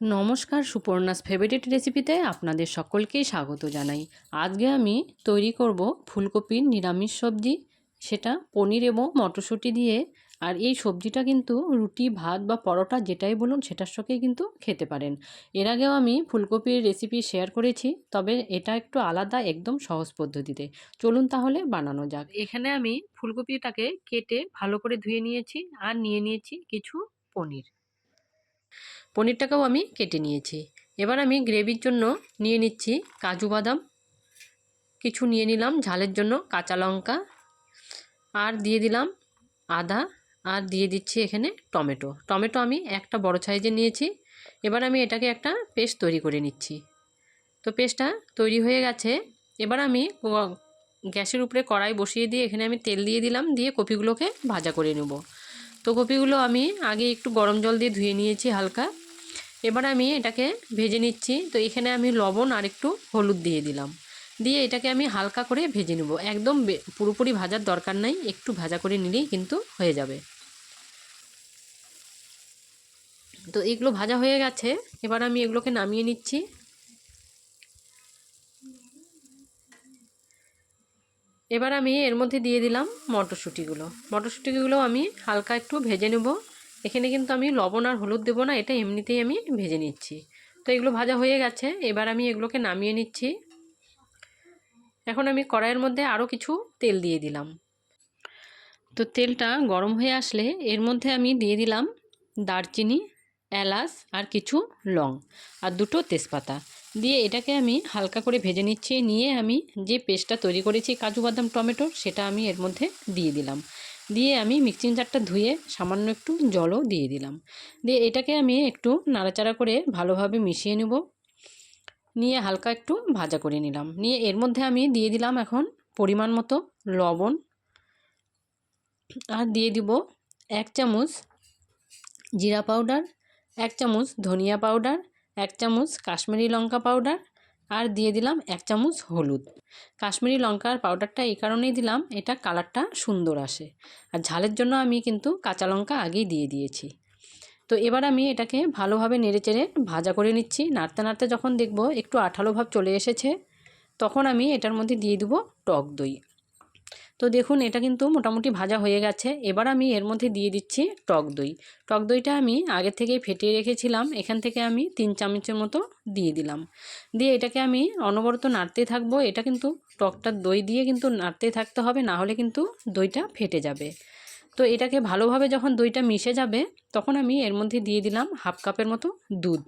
নমস্কার সুপর্ণাস ফেভারিট রেসিপিতে আপনাদের সকলকেই স্বাগত জানাই। আজকে আমি তৈরি করব ফুলকপির নিরামিষ সবজি, সেটা পনির এবং মটরশুঁটি দিয়ে। আর এই সবজিটা কিন্তু রুটি, ভাত বা পরোটা যেটাই বলুন, সেটার সঙ্গেই কিন্তু খেতে পারেন। এর আগেও আমি ফুলকপির রেসিপি শেয়ার করেছি, তবে এটা একটু আলাদা, একদম সহজ পদ্ধতিতে। চলুন তাহলে বানানো যাক। এখানে আমি ফুলকপিটাকে কেটে ভালো করে ধুয়ে নিয়েছি, আর নিয়ে নিয়েছি কিছু পনির। পনিরটাকেও আমি কেটে নিয়েছি। এবার আমি গ্রেভির জন্য নিয়ে নিচ্ছি কাজু বাদাম। কিছু নিয়ে নিলাম ঝালের জন্য কাঁচা লঙ্কা। আর দিয়ে দিলাম আদা। আর দিয়ে দিচ্ছি এখানে টমেটো। টমেটো আমি একটা বড় সাইজে নিয়েছি। এবার আমি এটাকে একটা পেস্ট তৈরি করে নিচ্ছি। তো পেস্টটা তৈরি হয়ে গেছে। এবার আমি গ্যাসের উপরে কড়াই বসিয়ে দিয়ে এখানে আমি তেল দিয়ে দিলাম। দিয়ে কপিগুলোকে ভাজা করে নেব। তো কপিগুলো আমি আগে একটু গরম জল দিয়ে ধুয়ে নিয়েছি হালকা। এবার আমি এটাকে ভেজে নিচ্ছি। তো এখানে আমি লবণ আর একটু হলুদ দিয়ে দিলাম। দিয়ে এটাকে আমি হালকা করে ভেজে নেব। একদম পুরোপুরি ভাজার দরকার নাই। একটু ভাজা করে নিলেই কিন্তু হয়ে যাবে। তো এগুলো ভাজা হয়ে গেছে। এবার আমি এগুলোকে নামিয়ে নিচ্ছি। এবার আমি এর মধ্যে দিয়ে দিলাম মটরশুঁটিগুলো। মটরশুঁটিগুলো আমি হালকা একটু ভেজে নেব। এখানে কিন্তু আমি লবণ আর হলুদ দেবো না, এটা এমনিতেই আমি ভেজে নিচ্ছি। তো এগুলো ভাজা হয়ে গেছে, এবার আমি এগুলোকে নামিয়ে নিচ্ছি। এখন আমি কড়াইয়ের মধ্যে আরও কিছু তেল দিয়ে দিলাম। তো তেলটা গরম হয়ে আসলে এর মধ্যে আমি দিয়ে দিলাম দারচিনি, এলাচ আর কিছু লং আর দুটো তেজপাতা। দিয়ে এটাকে আমি হালকা করে ভেজে নিচ্ছি, নিয়ে আমি যে পেস্টটা তৈরি করেছি কাজু বাদাম টমেটো, সেটা আমি এর মধ্যে দিয়ে দিলাম। দিয়ে আমি মিক্সিং জারটা ধুয়ে সামান্য একটু জলও দিয়ে দিলাম। দিয়ে এটাকে আমি একটু নাড়াচাড়া করে ভালোভাবে মিশিয়ে নেব। নিয়ে হালকা একটু ভাজা করে নিলাম। নিয়ে এর মধ্যে আমি দিয়ে দিলাম এখন পরিমাণ মতো লবণ। আর দিয়ে দিব এক চামচ জিরা পাউডার, এক চামচ ধনিয়া পাউডার, এক চামচ কাশ্মীরি লঙ্কা পাউডার আর দিয়ে দিলাম এক চামচ হলুদ। কাশ্মীরি লঙ্কার পাউডারটা এই কারণেই দিলাম, এটা কালারটা সুন্দর আসে। আর ঝালের জন্য আমি কিন্তু কাঁচা লঙ্কা আগেই দিয়ে দিয়েছি। তো এবার আমি এটাকে ভালোভাবে নেড়ে চেড়ে ভাজা করে নিচ্ছি। নাড়তে নাড়তে যখন দেখব একটু আঠালো ভাব চলে এসেছে, তখন আমি এটার মধ্যে দিয়ে দেবো টক দই। তো দেখুন, এটা কিন্তু মোটামুটি ভাজা হয়ে গেছে। এবার আমি এর মধ্যে দিয়ে দিচ্ছি টক দই। টক দইটা আমি আগে থেকেই ফেটিয়ে রেখেছিলাম। এখান থেকে আমি তিন চামচের মতো দিয়ে দিলাম। দিয়ে এটাকে আমি অনবরত নাড়তে থাকব। এটা কিন্তু টকটা দই দিয়ে কিন্তু নাড়তে থাকতে হবে, না হলে কিন্তু দইটা ফেটে যাবে। তো এটাকে ভালোভাবে যখন দইটা মিশে যাবে, তখন আমি এর মধ্যে দিয়ে দিলাম হাফ কাপের মতো দুধ।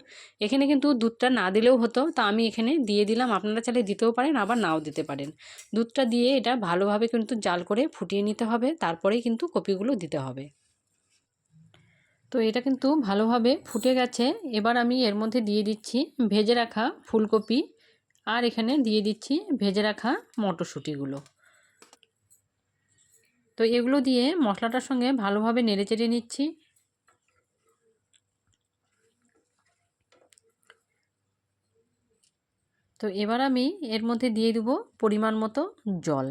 এখানে কিন্তু দুধটা না দিলেও হতো, তা আমি এখানে দিয়ে দিলাম। আপনারা চাইলে দিতেও পারেন, আবার নাও দিতে পারেন। দুধটা দিয়ে এটা ভালোভাবে কিন্তু জাল করে ফুটিয়ে নিতে হবে, তারপরেই কিন্তু কপিগুলো দিতে হবে। তো এটা কিন্তু ভালোভাবে ফুটে গেছে। এবার আমি এর মধ্যে দিয়ে দিচ্ছি ভেজে রাখা ফুলকপি, আর এখানে দিয়ে দিচ্ছি ভেজে রাখা মটরশুঁটিগুলো। তো এগুলো দিয়ে মশলাটার সঙ্গে ভালোভাবে নেড়ে চেড়ে নিচ্ছি। তো এবার আমি এর মধ্যে দিয়ে দেব পরিমাণ মতো জল।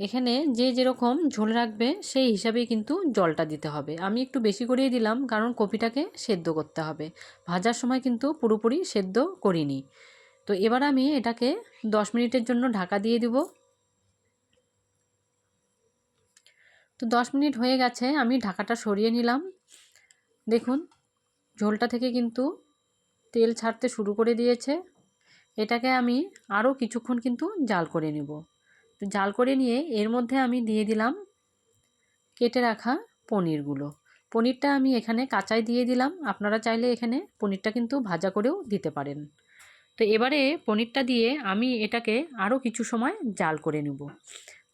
এখানে যে যেরকম ঝোল রাখবে সেই হিসাবেই কিন্তু জলটা দিতে হবে। আমি একটু বেশি করেই দিলাম কারণ কপিটাকে সেদ্ধ করতে হবে। ভাজার সময় কিন্তু পুরোপুরি সেদ্ধ করিনি। তো এবার আমি এটাকে দশ মিনিটের জন্য ঢাকা দিয়ে দেবো। তো দশ মিনিট হয়ে গেছে, আমি ঢাকাটা সরিয়ে নিলাম। দেখুন, ঝোলটা থেকে কিন্তু তেল ছাড়তে শুরু করে দিয়েছে। এটাকে আমি আরও কিছুক্ষণ কিন্তু জাল করে নেব। তো জাল করে নিয়ে এর মধ্যে আমি দিয়ে দিলাম কেটে রাখা পনিরগুলো। পনিরটা আমি এখানে কাঁচাই দিয়ে দিলাম। আপনারা চাইলে এখানে পনিরটা কিন্তু ভাজা করেও দিতে পারেন। তো এবারে পনিরটা দিয়ে আমি এটাকে আরও কিছু সময় জাল করে নেব।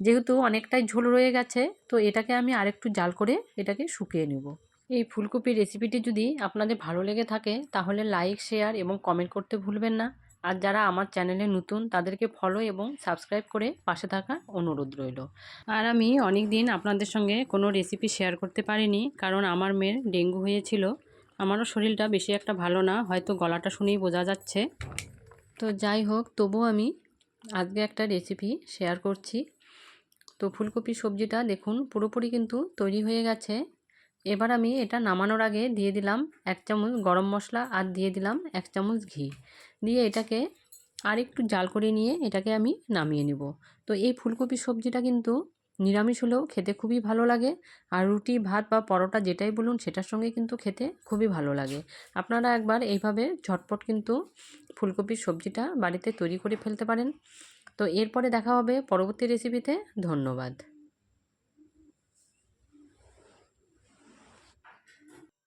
যেহেতু অনেকটাই ঝোল রয়ে গেছে, তো এটাকে আমি আরেকটু জাল করে এটাকে শুকিয়ে নেব। এই ফুলকপির রেসিপিটি যদি আপনাদের ভালো লেগে থাকে, তাহলে লাইক, শেয়ার এবং কমেন্ট করতে ভুলবেন না। আর যারা আমার চ্যানেলে নতুন, তাদেরকে ফলো এবং সাবস্ক্রাইব করে পাশে থাকার অনুরোধ রইল। আর আমি অনেক দিন আপনাদের সঙ্গে কোনো রেসিপি শেয়ার করতে পারিনি, কারণ আমার মেয়ের ডেঙ্গু হয়েছিল। আমারও শরীরটা বেশি একটা ভালো না, হয়তো গলাটা শুনেই বোঝা যাচ্ছে। তো যাই হোক তবু আমি আজকে একটা রেসিপি শেয়ার করছি। তো ফুলকপি সবজিটা দেখুন পুরোপুরি কিন্তু তৈরি হয়ে গেছে। এবার আমি এটা নামানোর আগে দিয়ে দিলাম এক চামচ গরম মশলা আর দিয়ে দিলাম এক চামচ ঘি। দিয়ে এটাকে আর একটু জাল করে নিয়ে এটাকে আমি নামিয়ে নিব। তো এই ফুলকপি সবজিটা কিন্তু নিরামিষ হলেও খেতে খুবই ভালো লাগে আর রুটি, ভাত বা পরোটা যেটাই বলুন সেটার সঙ্গে কিন্তু খেতে খুবই ভালো লাগে। আপনারা একবার এইভাবে ঝটপট কিন্তু ফুলকপির সবজিটা বাড়িতে তৈরি করে ফেলতে পারেন। তো এরপরে দেখা হবে পরবর্তী রেসিপিতে ধন্যবাদ।